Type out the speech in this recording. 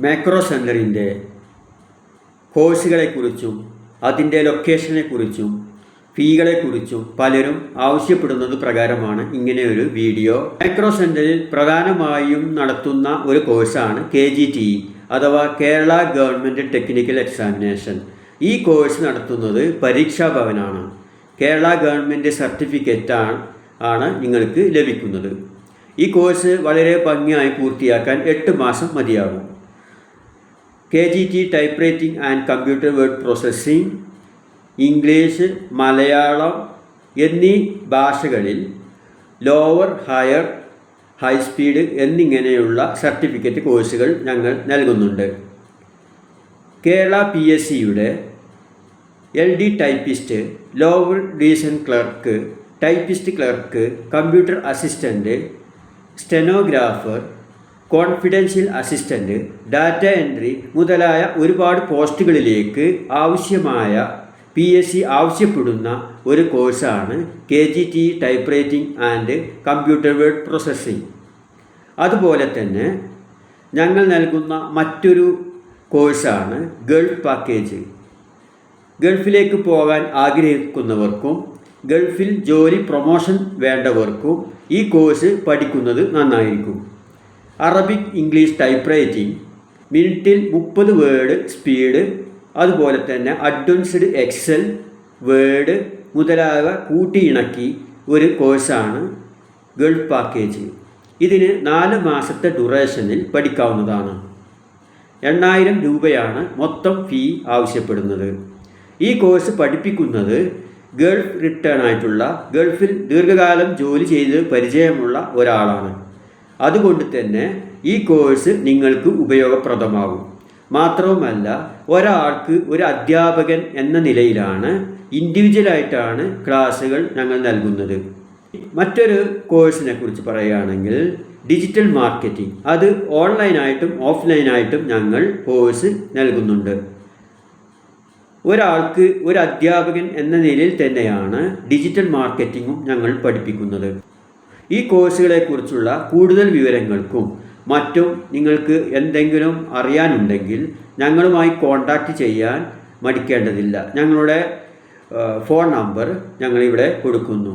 Macro സെന്ററിന്റെ കോഴ്സുകളെക്കുറിച്ചും അതിന്റെ ലൊക്കേഷനെക്കുറിച്ചും ഫീകളെക്കുറിച്ചും പലരും ആവശ്യപ്പെടുന്നത് പ്രകാരമാണ് ഇങ്ങനെയൊരു വീഡിയോ. മാക്രോ സെന്ററിൽ പ്രധാനമായും നടത്തുന്ന ഒരു കോഴ്സാണ് കെ ജി ടി അഥവാ കേരള ഗവൺമെന്റ് ടെക്നിക്കൽ എക്സാമിനേഷൻ. ഈ കോഴ്സ് നടത്തുന്നത് പരീക്ഷാ ഭവനാണ്. കേരള ഗവൺമെന്റ് സർട്ടിഫിക്കറ്റ് ആണ് ആണ് നിങ്ങൾക്ക് ലഭിക്കുന്നത്. ഈ കോഴ്സ് വളരെ ഭംഗിയായി പൂർത്തിയാക്കാൻ എട്ട് മാസം മതിയാകും. K G T typewriting and computer word processing English Malayalam എന്നീ ഭാഷകളിൽ ലോവർ ഹയർ ഹൈ സ്പീഡ് എന്നിങ്ങനെയുള്ള സർട്ടിഫിക്കറ്റ് കോഴ്സുകൾ ഞങ്ങൾ നൽകുന്നുണ്ട്. കേരള പി എസ് സിയുടെ L D typist lower division clerk typist clerk computer assistant stenographer confidential assistant data entry മുതലായ ഒരുപാട് പോസ്റ്റുകളിലേക്ക് ആവശ്യമായ പി എസ് സി ആവശ്യപ്പെടുന്ന ഒരു കോഴ്സാണ് K G T typewriting and computer word processing അതുപോലെ തന്നെ ഞങ്ങൾ നൽകുന്ന മറ്റൊരു കോഴ്സാണ് ഗൾഫ് പാക്കേജ് ഗൾഫിലേക്ക് പോകാൻ ആഗ്രഹിക്കുന്നവർക്കും ഗൾഫിൽ ജോലി പ്രൊമോഷൻ വേണ്ടവർക്കും ഈ കോഴ്സ് പഠിക്കുന്നത് നന്നായിരിക്കും. അറബിക് ഇംഗ്ലീഷ് ടൈപ്പ് റൈറ്റിംഗ് മിനിറ്റിൽ മുപ്പത് വേർഡ് സ്പീഡ് അതുപോലെ തന്നെ അഡ്വാൻസ്ഡ് എക്സൽ വേർഡ് മുതലായവ കൂട്ടിയിണക്കി ഒരു കോഴ്സാണ് ഗൾഫ് പാക്കേജ് ഇതിന് നാല് മാസത്തെ ഡ്യൂറേഷനിൽ പഠിക്കാവുന്നതാണ്. എണ്ണായിരം രൂപയാണ് മൊത്തം ഫീ ആവശ്യപ്പെടുന്നത്. ഈ കോഴ്സ് പഠിപ്പിക്കുന്നത് ഗൾഫ് റിട്ടേൺ ആയിട്ടുള്ള ഗൾഫിൽ ദീർഘകാലം ജോലി ചെയ്ത് പരിചയമുള്ള ഒരാളാണ്. അതുകൊണ്ട് തന്നെ ഈ കോഴ്സ് നിങ്ങൾക്ക് ഉപയോഗപ്രദമാകും. മാത്രവുമല്ല ഒരാൾക്ക് ഒരു അധ്യാപകൻ എന്ന നിലയിലാണ് ഇൻഡിവിജ്വലായിട്ടാണ് ക്ലാസ്സുകൾ ഞങ്ങൾ നൽകുന്നത്. മറ്റൊരു കോഴ്സിനെ കുറിച്ച് പറയുകയാണെങ്കിൽ ഡിജിറ്റൽ മാർക്കറ്റിംഗ് അത് ഓൺലൈനായിട്ടും ഓഫ്ലൈനായിട്ടും ഞങ്ങൾ കോഴ്സ് നൽകുന്നുണ്ട്. ഒരാൾക്ക് ഒരു അധ്യാപകൻ എന്ന നിലയിൽ തന്നെയാണ് ഡിജിറ്റൽ മാർക്കറ്റിങ്ങും ഞങ്ങൾ പഠിപ്പിക്കുന്നത്. ഈ കോഴ്സുകളെക്കുറിച്ചുള്ള കൂടുതൽ വിവരങ്ങൾക്കും മറ്റും നിങ്ങൾക്ക് എന്തെങ്കിലും അറിയാനുണ്ടെങ്കിൽ ഞങ്ങളുമായി കോൺടാക്റ്റ് ചെയ്യാൻ മടിക്കേണ്ടതില്ല. ഞങ്ങളുടെ ഫോൺ നമ്പർ ഞങ്ങളിവിടെ കൊടുക്കുന്നു.